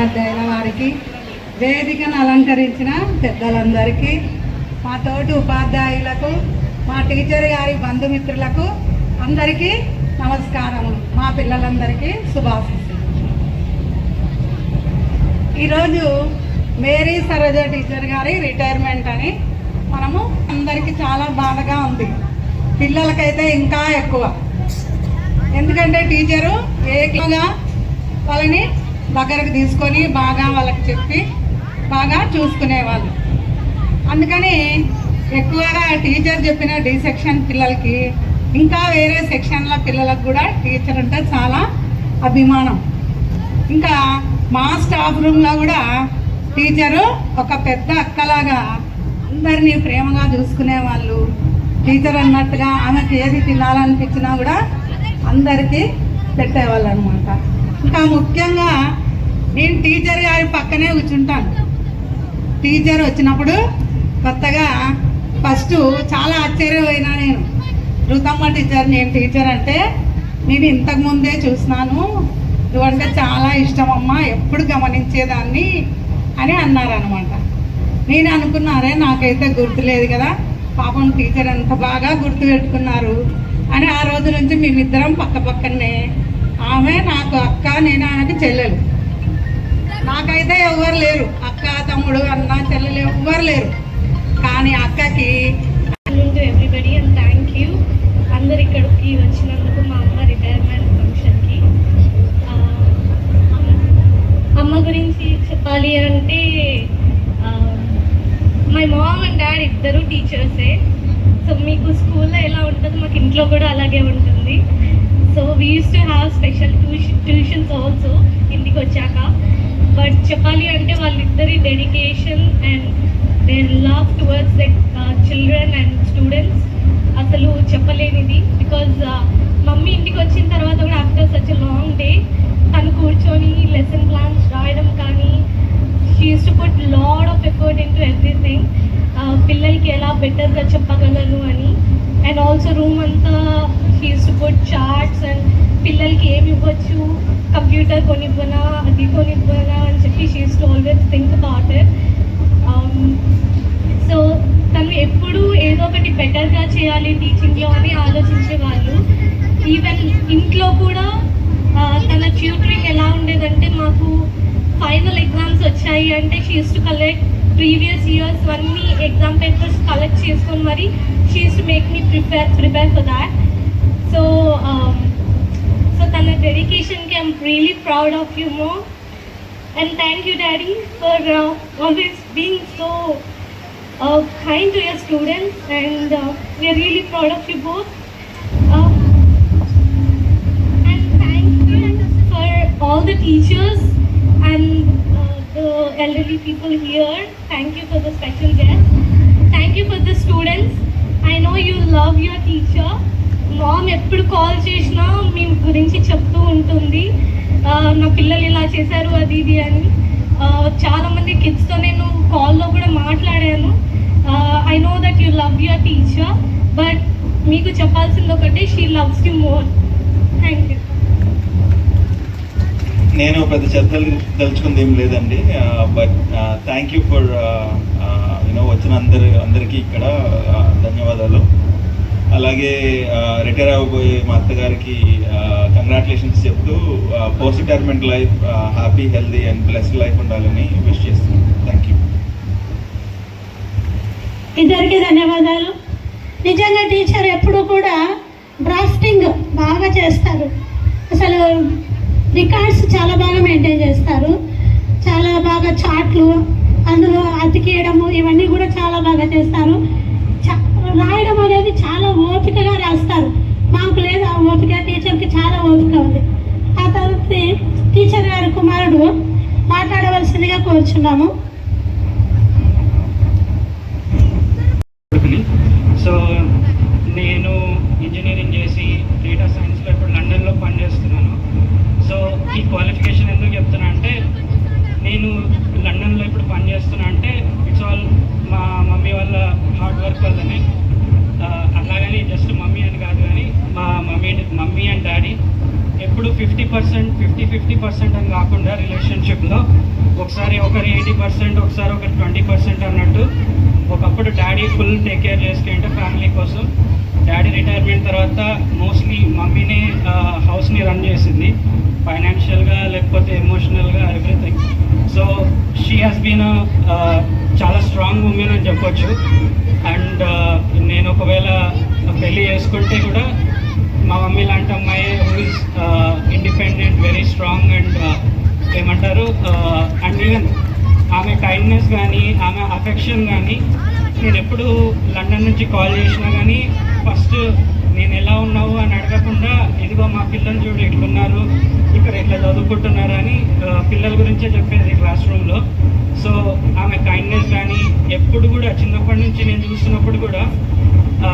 ఉపాధ్యాయుల వారికి వేదికను అలంకరించిన పెద్దలందరికీ మా తోటి ఉపాధ్యాయులకు మా టీచర్ గారి బంధుమిత్రులకు అందరికీ నమస్కారములు. మా పిల్లలందరికీ శుభాశిస్సులు. ఈరోజు మేరీ సరోజ టీచర్ గారి రిటైర్మెంట్ అని మనము అందరికీ చాలా బాధగా ఉంది. పిల్లలకైతే ఇంకా ఎక్కువ. ఎందుకంటే టీచరు ఏకంగా వాళ్ళని దగ్గరకు తీసుకొని బాగా వాళ్ళకి చెప్పి బాగా చూసుకునేవాళ్ళు. అందుకని ఎక్కువగా టీచర్ చెప్పిన డి సెక్షన్ పిల్లలకి ఇంకా వేరే సెక్షన్ల పిల్లలకు కూడా టీచర్ అంటే చాలా అభిమానం. ఇంకా మా స్టాఫ్ రూమ్లో కూడా టీచరు ఒక పెద్ద అక్కలాగా అందరినీ ప్రేమగా చూసుకునే వాళ్ళు టీచర్ అన్నట్టుగా ఆమెకి ఏది తినాలనిపించినా కూడా అందరికీ పెట్టేవాళ్ళు అనమాట ఇంకా ముఖ్యంగా నేను టీచర్ గారి పక్కనే కూర్చుంటాను. టీచర్ వచ్చినప్పుడు కొత్తగా ఫస్ట్ చాలా ఆశ్చర్యపోయినా నేను. రుతమ్మ టీచర్ నేను టీచర్ అంటే నేను ఇంతకు ముందే చూసినాను. నువ్వంటే చాలా ఇష్టం అమ్మా ఎప్పుడు గమనించేదాన్ని అని అన్నారనమాట నేను అనుకున్నారే నాకైతే గుర్తులేదు కదా పాపం టీచర్ ఎంత బాగా గుర్తు పెట్టుకున్నారు అని ఆ రోజు నుంచి మేమిద్దరం పక్క పక్కనే ఆమె నాకు అక్క నేను ఆమెకి చెల్లెలు. నాకైతే ఎవ్వరు లేరు. అక్క తమ్ముడు అన్న చెల్లెలు ఎవ్వరు లేరు. కానీ అక్కకి ఎవ్రీబడి అండ్ థ్యాంక్ యూ అందరు ఇక్కడికి వచ్చినందుకు మా అమ్మ రిటైర్మెంట్ ఫంక్షన్కి అమ్మ గురించి చెప్పాలి అంటే మై మామ్ అండ్ డాడ్ ఇద్దరు టీచర్సే సో మీకు స్కూల్లో ఎలా ఉంటుందో మాకు ఇంట్లో కూడా అలాగే ఉంటుంది. So we use to have special tuition tuitions also ఇంటికి వచ్చాక. బట్ చెప్పాలి అంటే వాళ్ళిద్దరి dedication and their love towards the children and students అసలు చెప్పలేనిది. బికాజ్ uh, మమ్మీ ఇంటికి వచ్చిన తర్వాత కూడా ఆఫ్టర్ సచ్ లాంగ్ డే తను కూర్చొని లెసన్ ప్లాన్స్ రాయడం కానీ she's to put lot of effort into everything పిల్లలకి ఎలా బెటర్గా చెప్పగలను అని. అండ్ ఆల్సో రూమ్ అంతా గుడ్ చార్ట్స్ అండ్ పిల్లలకి ఏమి ఇవ్వచ్చు? కంప్యూటర్ కొనివ్వనా? అది కొనివ్వనా? అని చెప్పి she to always think about it so తను ఎప్పుడు ఏదో ఒకటి బెటర్గా చేయాలి టీచింగ్లో అని ఆలోచించేవాళ్ళు ఈవెన్ ఇంట్లో కూడా తన ట్యూటరింగ్ ఎలా ఉండేదంటే మాకు ఫైనల్ ఎగ్జామ్స్ వచ్చాయి అంటే she's to collect previous years అన్ని ఎగ్జామ్ పేపర్స్ కలెక్ట్ చేసుకొని మరి she's to make me prepare prepare for that so so తన డెడికేషన్కి I'm really proud of you మో And thank you, Daddy, for uh, always being so uh, kind to your students, and uh, we are really proud of you both. Uh, and thank you for all the teachers and uh, the elderly people here. Thank you for the special guests. Thank you for the students. I know you love your teacher. Mom ఎప్పుడు call చేసినా మీ గురించి చెప్తూ ఉంటుంది. నా పిల్లలు ఇలా చేశారు అది ఇది అని. చాలామంది కిడ్స్తో నేను కాల్లో కూడా మాట్లాడాను. I know that you love your teacher but మీకు చెప్పాల్సింది ఒకటి she loves you more thank you నేను పెద్ద చెత్తలు తలుచుకుంది ఏం లేదండి. But thank you for you know వచ్చిన అందరి అందరికీ ఇక్కడ ధన్యవాదాలు. అలాగే రిటైర్ అవ్వబోయే మా అత్తగారికి కంగ్రాచులేషన్స్ చెప్తూ post retirement life happy healthy and blessed life ఉండాలని విష్ చేస్తున్నాను థ్యాంక్ యూ ఇద్దరికి ధన్యవాదాలు. నిజంగా టీచర్ ఎప్పుడు కూడా డ్రాఫ్టింగ్ బాగా చేస్తారు. అసలు రికార్డ్స్ చాలా బాగా మెయింటైన్ చేస్తారు. చాలా బాగా చాట్లు అందులో అతికేయడము ఇవన్నీ కూడా చాలా బాగా చేస్తారు. చ- రాయడం అనేది ఓపికగా రాస్తారు. మాకు లేదు ఆ ఓపిక. టీచర్కి చాలా ఓపిక ఉంది. ఆ తర్వాత టీచర్ గారి కుమారుడు మాట్లాడవలసిందిగా కోరుచున్నాము కొడుకుని సో నేను ఇంజనీరింగ్ చేసి డేటా సైన్స్లో ఇప్పుడు లండన్లో పనిచేస్తున్నాను సో ఈ క్వాలిఫికేషన్ ఎందుకు చెప్తున్నా అంటే నేను లండన్లో ఇప్పుడు పనిచేస్తున్నా అంటే ఇట్స్ ఆల్ మా మమ్మీ వాళ్ళ హార్డ్ వర్క్ వల్లనే ఆ, అలాగని జస్ట్ మమ్మీ అని కాదు కానీ మా మమ్మీ మమ్మీ అండ్ డాడీ ఎప్పుడు fifty percent fifty fifty percent అని కాకుండా రిలేషన్షిప్లో ఒకసారి ఒకరి ఎయిటీ పర్సెంట్ ఒకసారి ఒకరి ట్వంటీ పర్సెంట్ అన్నట్టు ఒకప్పుడు డాడీ ఫుల్ టేక్ కేర్ చేసుకుంటే ఫ్యామిలీ కోసం. డాడీ రిటైర్మెంట్ తర్వాత మోస్ట్లీ మమ్మీనే హౌస్ని రన్ చేసింది. ఫైనాన్షియల్గా లేకపోతే ఎమోషనల్గా everything so she has been చాలా స్ట్రాంగ్ ఉమెన్ అని చెప్పొచ్చు. అండ్ నేను ఒకవేళ పెళ్ళి చేసుకుంటే కూడా మా మమ్మీ లాంటి అమ్మాయి who independent very strong and ఏమంటారు uh, అండ్ ఈవెన్ ఆమె కైండ్నెస్ కానీ ఆమె అఫెక్షన్ కానీ నేను ఎప్పుడు లండన్ నుంచి కాల్ చేసినా కానీ ఫస్ట్ నేను ఎలా ఉన్నావు అని అడగకుండా ఇదిగో మా పిల్లలు చూడు ఎట్లున్నారు ఇక్కడ ఎట్లా చదువుకుంటున్నారు అని uh, పిల్లల గురించే చెప్పేది క్లాస్ రూమ్లో సో ఆమె కైండ్నెస్ కానీ ఎప్పుడు కూడా చిన్నప్పటి నుంచి నేను చూస్తున్నప్పుడు కూడా uh, ఆ,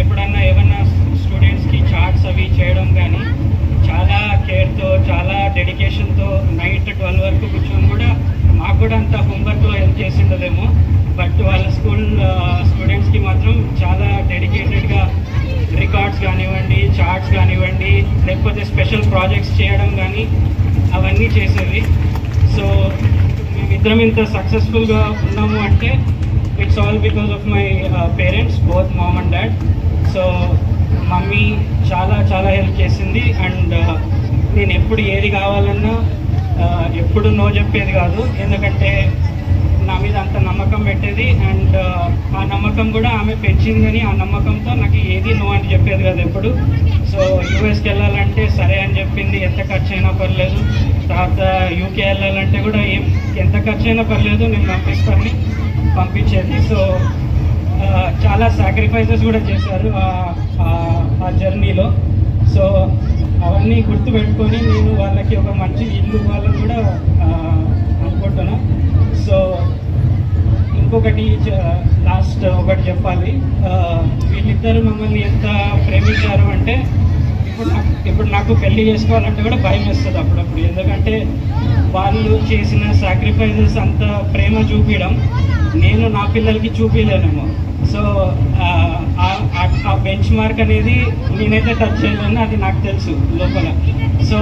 ఎప్పుడన్నా ఏమన్నా స్టూడెంట్స్కి చార్ట్స్ అవి చేయడం కానీ చాలా కేర్తో చాలా డెడికేషన్తో నైట్ ట్వెల్వ్ వరకు కూర్చొని కూడా మాకు కూడా అంత హోంవర్క్లో హెల్ప్ చేసి ఉండదేమో బట్ వాళ్ళ స్కూల్ స్టూడెంట్స్కి మాత్రం చాలా డెడికేటెడ్గా రికార్డ్స్ కానివ్వండి కానివ్వండి లేకపోతే స్పెషల్ ప్రాజెక్ట్స్ చేయడం కానీ అవన్నీ చేసేవి సో మేమిద్దరం ఇంత సక్సెస్ఫుల్గా ఉన్నాము అంటే it's all because of my parents both mom and dad so mummy చాలా చాలా హెల్ప్ చేసింది అండ్ uh, నేను ఎప్పుడు ఏది కావాలన్నా uh, ఎప్పుడు నో చెప్పేది కాదు. ఎందుకంటే నా మీద అంత నమ్మకం పెట్టేది. అండ్ uh, ఆ నమ్మకం కూడా ఆమె పెంచిందని ఆ నమ్మకంతో నాకు ఏది నో అని చెప్పేది కదా ఎప్పుడు. సో యూఎస్కి వెళ్ళాలంటే సరే అని చెప్పింది ఎంత ఖర్చు అయినా పర్లేదు. తర్వాత యూకే వెళ్ళాలంటే కూడా ఏం ఎంత ఖర్చు అయినా పర్లేదు నేను పంపిస్తాను పంపించేది. సో చాలా సాక్రిఫైసెస్ కూడా చేశారు ఆ- జర్నీలో సో అవన్నీ గుర్తుపెట్టుకొని నేను వాళ్ళకి ఒక మంచి ఇల్లు వాళ్ళని కూడా అనుకుంటున్నాను సో ఇంకొకటి లాస్ట్ ఒకటి చెప్పాలి. వీళ్ళిద్దరు మమ్మల్ని ఎంత ప్రేమించారు అంటే ఇప్పుడు నాకు ఇప్పుడు నాకు పెళ్ళి చేసుకోవాలంటే కూడా భయం వేస్తుంది అప్పుడప్పుడు. ఎందుకంటే వాళ్ళు చేసిన సాక్రిఫైజెస్ అంత ప్రేమ చూపించడం నేను నా పిల్లలకి చూపించలేనేమో సో ఆ మార్క్ అనేది నేనైతే టచ్ చేయలేను అది నాకు తెలుసు లోపల. సో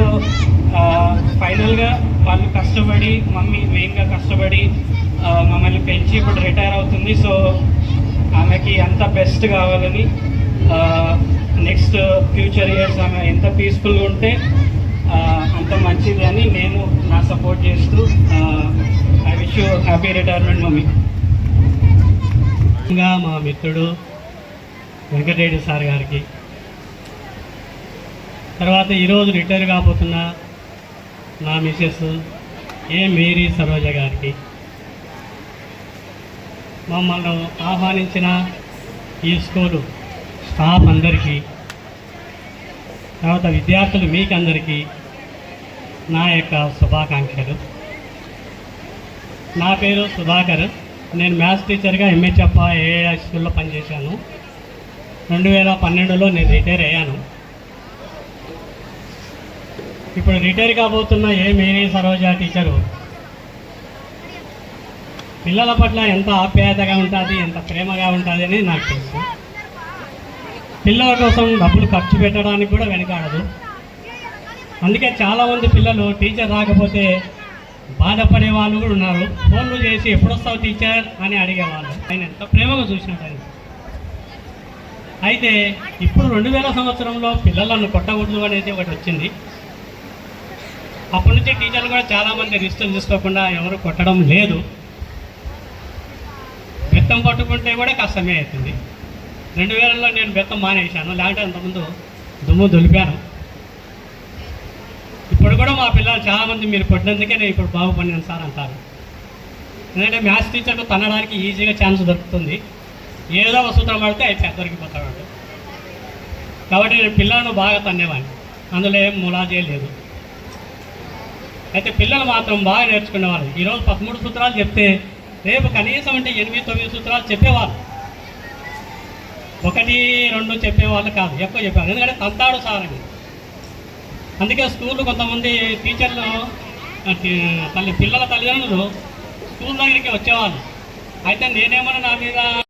ఫైనల్గా వాళ్ళు కష్టపడి మమ్మీ మెయిన్గా కష్టపడి మమ్మల్ని పెంచి ఇప్పుడు రిటైర్ అవుతుంది. సో ఆమెకి అంత బెస్ట్ కావాలని నెక్స్ట్ ఫ్యూచర్ ఇయర్స్ ఆమె ఎంత పీస్ఫుల్గా ఉంటే అంత మంచిది అని నేను నా సపోర్ట్ చేస్తూ I wish you happy retirement mummy. మా మిత్రుడు వెంకటరెడ్డి సార్ గారికి. తర్వాత ఈరోజు రిటైర్ కాబోతున్న నా మిసెస్ ఏ మేరీ సరోజ గారికి. మమ్మల్ని ఆహ్వానించిన ఈ స్కూలు స్టాఫ్ అందరికీ తర్వాత విద్యార్థులు మీకందరికీ నా యొక్క శుభాకాంక్షలు. నా పేరు సుధాకర్. నేను మ్యాథ్స్ టీచర్గా ఎంహెచ్ఎఫ్ ఏఐ స్కూల్లో పనిచేశాను. రెండు వేల పన్నెండులో నేను రిటైర్ అయ్యాను. ఇప్పుడు రిటైర్ కాబోతున్న ఏ మేరీ సరోజా టీచరు? పిల్లల పట్ల ఎంత ఆప్యాయతగా ఉంటుంది ఎంత ప్రేమగా ఉంటుంది అని నాకు తెలుసు. పిల్లల కోసం డబ్బులు ఖర్చు పెట్టడానికి కూడా వెనకాడదు. అందుకే చాలామంది పిల్లలు టీచర్ రాకపోతే బాధపడే వాళ్ళు కూడా ఉన్నారు. ఫోన్లు చేసి ఎప్పుడొస్తావు టీచర్ అని అడిగేవాళ్ళు. ఆయన ఎంత ప్రేమగా చూసినట్టు అయితే ఇప్పుడు రెండు వేల సంవత్సరంలో పిల్లలను కొట్టకూడదు అనేది ఒకటి వచ్చింది. అప్పటి నుంచి టీచర్లు కూడా చాలామంది రిజిస్టర్ తీసుకోకుండా ఎవరు కొట్టడం లేదు. బెత్తం పట్టుకుంటే కూడా కష్టమే అవుతుంది. రెండు వేలలో నేను బెత్తం మానేశాను. లేకపోతే అంతకుముందు దుమ్ము దులిపాను. ఇప్పుడు కూడా మా పిల్లలు చాలామంది మీరు కొట్టినందుకే నేను ఇప్పుడు బాగుపడినాను సార్ అంటారు. ఎందుకంటే మ్యాథ్స్ టీచర్కు తనడానికి ఈజీగా ఛాన్స్ దొరుకుతుంది. ఏదో సూత్రం పడితే అయిపోయి దొరికిపోతాడు కాబట్టి నేను పిల్లలను బాగా తన్నేవాడిని. అందులో ఏం ములాజే లేదు. అయితే పిల్లలు మాత్రం బాగా నేర్చుకునేవాళ్ళు. ఈరోజు పదమూడు సూత్రాలు చెప్తే రేపు కనీసం అంటే ఎనిమిది తొమ్మిది సూత్రాలు చెప్పేవాళ్ళు. ఒకటి రెండు చెప్పేవాళ్ళు కాదు. ఎక్కువ చెప్పేవాళ్ళు. ఎందుకంటే తంతాడు సార్ అని అందుకే స్కూల్ కొంతమంది టీచర్లు తల్లి పిల్లల తల్లిదండ్రులు స్కూల్ దగ్గరికి వచ్చేవాళ్ళు. అయితే నేనేమన్నా నా మీద